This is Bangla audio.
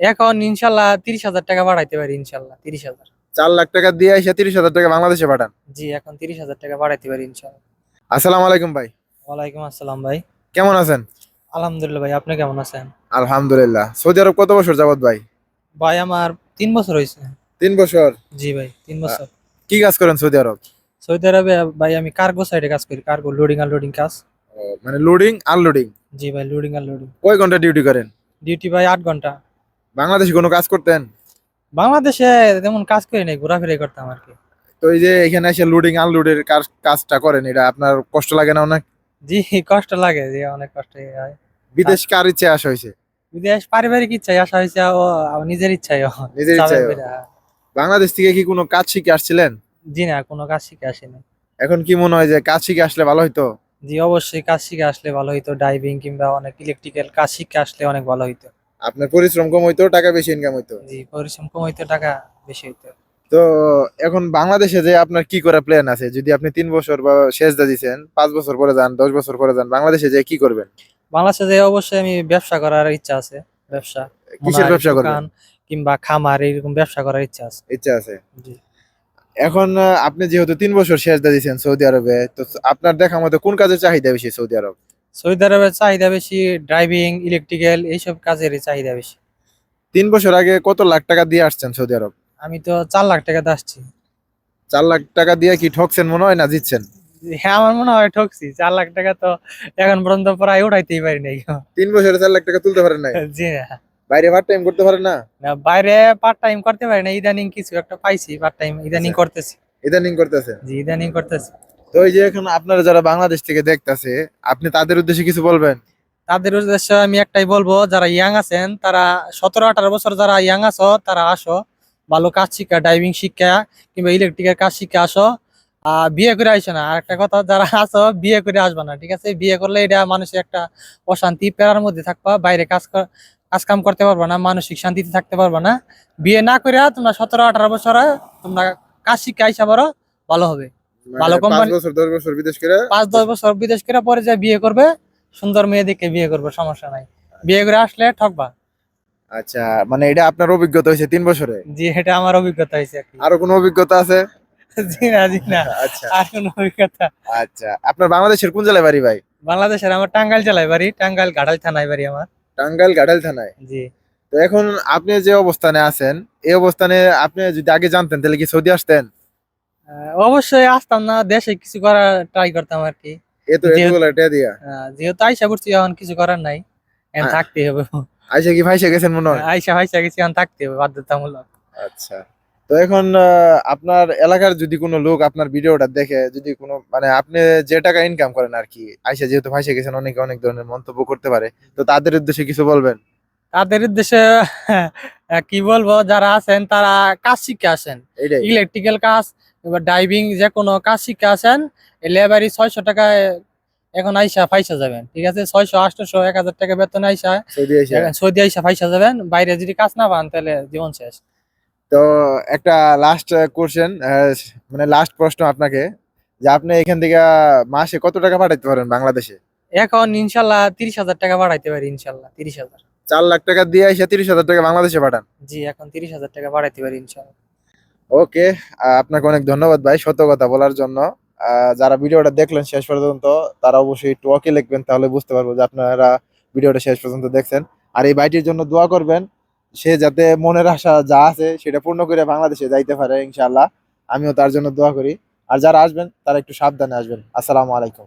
এখন ইনশাল্লাহ তিরিশ হাজার টাকা বাড়াইতে পারি ইনশাল্লাহ তিরিশ হাজার। চার লাখ টাকা দিয়ে এসে তিরিশ হাজার টাকা বাংলাদেশে পাঠান। জি এখন তিরিশ হাজার টাকা বাড়াইতে পারি ইনশাল্লাহ। আসসালামু আলাইকুম ভাই। ওয়ালাইকুম আসসালাম ভাই। কেমন আছেন? আলহামদুলিল্লাহ ভাই আপনি কেমন আছেন? আলহামদুলিল্লাহ। সৌদি আরব কত বছর যাবত ভাই? ভাই আমার তিন বছর হয়েছে। তিন বছর? জি ভাই তিন বছর। কি কাজ করেন সৌদি আরব? সৌদি আরবে ভাই আমি কার্গো সাইডে কাজ করি কার্গো লোডিং আর লোডিং কাজ। মানে লোডিং আনলোডিং জি ভাই লোডিং আর লোডিং কয় ঘণ্টা ডিউটি করেন? ডিউটি ভাই আট ঘণ্টা। বাংলাদেশে কোনো কাজ করতেন? বাংলাদেশে তেমন কাজ করি নাই ঘোরাফেরাই করতাম আর কি। তো এই যে এখানে এসে লোডিং আনলোডের কাজটা করেন এটা আপনার কষ্ট লাগে না অনেক? জি কষ্ট লাগে যে অনেক কষ্ট হয়। বিদেশ কার ইচ্ছে আসা হয়েছে? বিদেশ পারিবারিক ইচ্ছায় আসা হয়েছে ও নিজের ইচ্ছায়। নিজের ইচ্ছায় হ্যাঁ। বাংলাদেশ থেকে কি কোনো কাজ শিখে আসছিলেন? জি না কোনো কাজ শিখে আসেনি। এখন কি মনে হয় যে কাজ শিখে আসলে ভালো হইতো? জি অবশ্যই কাজ শিখে আসলে ভালো হইতো ডাইভিং কিংবা অনেক ইলেকট্রিক্যাল কাজ শিখে আসলে অনেক ভালো হইতো। আপনার পরিশ্রম কম হইতো টাকা বেশি ইনকাম হইতো? জি পরিশ্রম কম হইতো টাকা বেশি হইতো। তো এখন বাংলাদেশে যে আপনার কি করার প্ল্যান আছে? যদি আপনি তিন বছর বা শেষ দা দিচ্ছেন পাঁচ বছর পরে যান দশ বছর পরে যান বাংলাদেশে যে কি করবেন? বাংলাদেশে যে অবশ্যই আমি ব্যবসা করার ইচ্ছা আছে ব্যবসা। কিসের ব্যবসা করবেন? কিংবা খামার এরকম ব্যবসা করার ইচ্ছা আছে। ইচ্ছা আছে? জি। এখন আপনি যেহেতু তিন বছর শেষ দা দিচ্ছেন সৌদি আরবে তো আপনার দেখা মতো কোন কাজের চাহিদা বেশি সৌদি আরব? সৌদি আরবের চাহিদা বেশি ড্রাইভিং ইলেকট্রিক্যাল এইসব কাজের চাহিদা বেশি। তিন বছর আগে কত লাখ টাকা দিয়ে আসছেন সৌদি আরব? আমি তো চার লাখ টাকাতে আসছি। চার লাখ টাকা দিয়ে কি ঠকছেন মনে হয় না জিতছেন? হ্যাঁ আমার মনে হয় ঠকছি। চার লাখ টাকা তো এখন পর্যন্ত প্রায় উঠাইতেই পারি নাই। তিন বছরে চার লাখ টাকা তুলতে পারেন নাই? জি না বাইরে পার্ট টাইম করতে পারেন না? না, বাইরে পার্ট টাইম করতে পারি না। ইদানিং কিছু একটা পাইছি পার্ট টাইম ইদানিং আচ্ছা। করতেছি। ইদানিং করতেছেন? জি ইদানিং করতেছি। তো ওই যে এখন আপনারা যারা বাংলাদেশ থেকে দেখতাছে, আপনি তাদের উদ্দেশ্যে কিছু বলবেন? তাদের উদ্দেশ্যে আমি একটাই বলব, যারা ইয়াং আছেন, তারা সতেরো, আঠারো বছর যারা ইয়াং আছো, তারা আসো। ভালো কাজ শিক্ষা ড্রাইভিং শিক্ষা কিংবা ইলেকট্রিকের কাজ শিক্ষা আসো। বিয়ে করে আইসো না। আর একটা কথা, যারা আসো বিয়ে করে আসবা না, ঠিক আছে? বিয়ে করলে এটা মানুষের একটা অশান্তি পেরার মধ্যে থাকবা, বাইরে কাজ কাজ কাম করতে পারবা না, মানসিক শান্তিতে থাকতে পারবা না। বিয়ে না করে তোমরা সতেরো, আঠারো বছরে তোমরা কাজ শিক্ষা আইসা পারো ভালো হবে। ভালো পাঁচ company- বছর দশ বছর বিদেশ করে পাঁচ দশ বছর বিদেশ করে পরে যে বিয়ে করবে সুন্দর মেয়ে দেখে বিয়ে করবে সমস্যা নাই। বিয়ে করে আসলে ঠকবা। আচ্ছা মানে এটা আপনার অভিজ্ঞতা হয়েছে তিন বছরে? জি এটা আমার অভিজ্ঞতা হয়েছে আর কোনো অভিজ্ঞতা আছে? জি না জি না। আচ্ছা। আর কোনো অভিজ্ঞতা। আচ্ছা আপনার বাংলাদেশের কোন জেলায় বাড়ি ভাই? বাংলাদেশের আমার টাঙ্গাইল জেলায় বাড়ি টাঙ্গাইল ঘাটাল থানায় বাড়ি আমার। টাঙ্গাইল গাড়াল থানায়? জি। তো এখন আপনি যে অবস্থানে আছেন এই অবস্থানে আপনি যদি আগে জানতেন তাহলে কি সৌদি আসতেন? অবশ্যই আসতাম না দেশে কিছু করার ট্রাই করতাম আর কি যেহেতু- আইসা পড়ছি এখন কিছু করার নাই। এখন থাকতে হবে। আইসা কি ভাইসা গেছেন মনে হয়? আইসা ফাইসা গেছি এখন থাকতে হবে বাধ্যতামূলক। আচ্ছা। তো এখন আপনার এলাকার যদি কোনো লোক আপনার ভিডিওটা দেখে যদি কোনো মানে আপনি যে টাকা ইনকাম করেন আর কি আইসা যেহেতু ভাইসা গেছেন অনেকে অনেক ধরনের মন্তব্য করতে পারে। তো তাদের উদ্দেশ্যে কিছু বলবেন? তাদের উদ্দেশ্যে কি বলব যারা আছেন তারা কাজ শিখে আসেন। ইলেকট্রিক্যাল কাজ এবার ডাইভিং যে কোনো কাজ শিখে আছেন লেবারি ছয়শো টাকায় এখন আইসা ফাইসা যাবেন ঠিক আছে? ছয়শো আটশো এক হাজার টাকা বেতন আইসা সৌদি আইসা। ফাইসা যাবেন বাইরে যদি কাজ না পান তাহলে জীবন শেষ। তো একটা লাস্ট কোশ্চেন মানে লাস্ট প্রশ্ন আপনাকে যে আপনি এখান থেকে মাসে কত টাকা পাঠাইতে পারেন বাংলাদেশে? এখন ইনশাল্লাহ তিরিশ হাজার টাকা বাড়াইতে পারি ইনশাল্লাহ তিরিশ হাজার। চার লাখ টাকা দিয়ে এসে তিরিশ হাজার টাকা বাংলাদেশে পাঠান। জি এখন তিরিশ হাজার টাকা বাড়াইতে পারি ইনশাল্লাহ। ওকে আপনাকে অনেক ধন্যবাদ ভাই সত্য কথা বলার জন্য। যারা ভিডিওটা দেখলেন শেষ পর্যন্ত, তারা অবশ্যই একটু ওকে লিখবেন, তাহলে বুঝতে পারব যে আপনারা ভিডিওটা শেষ পর্যন্ত দেখছেন। আর এই ভাইটির জন্য দোয়া করবেন, সে যাতে মনের আশা যা আছে সেটা পূর্ণ করে বাংলাদেশে যাইতে পারে, ইনশাআল্লাহ। আমিও তার জন্য দোয়া করি। আর যারা আসবেন, তারা একটু সাবধানে আসবেন। আসসালামু আলাইকুম।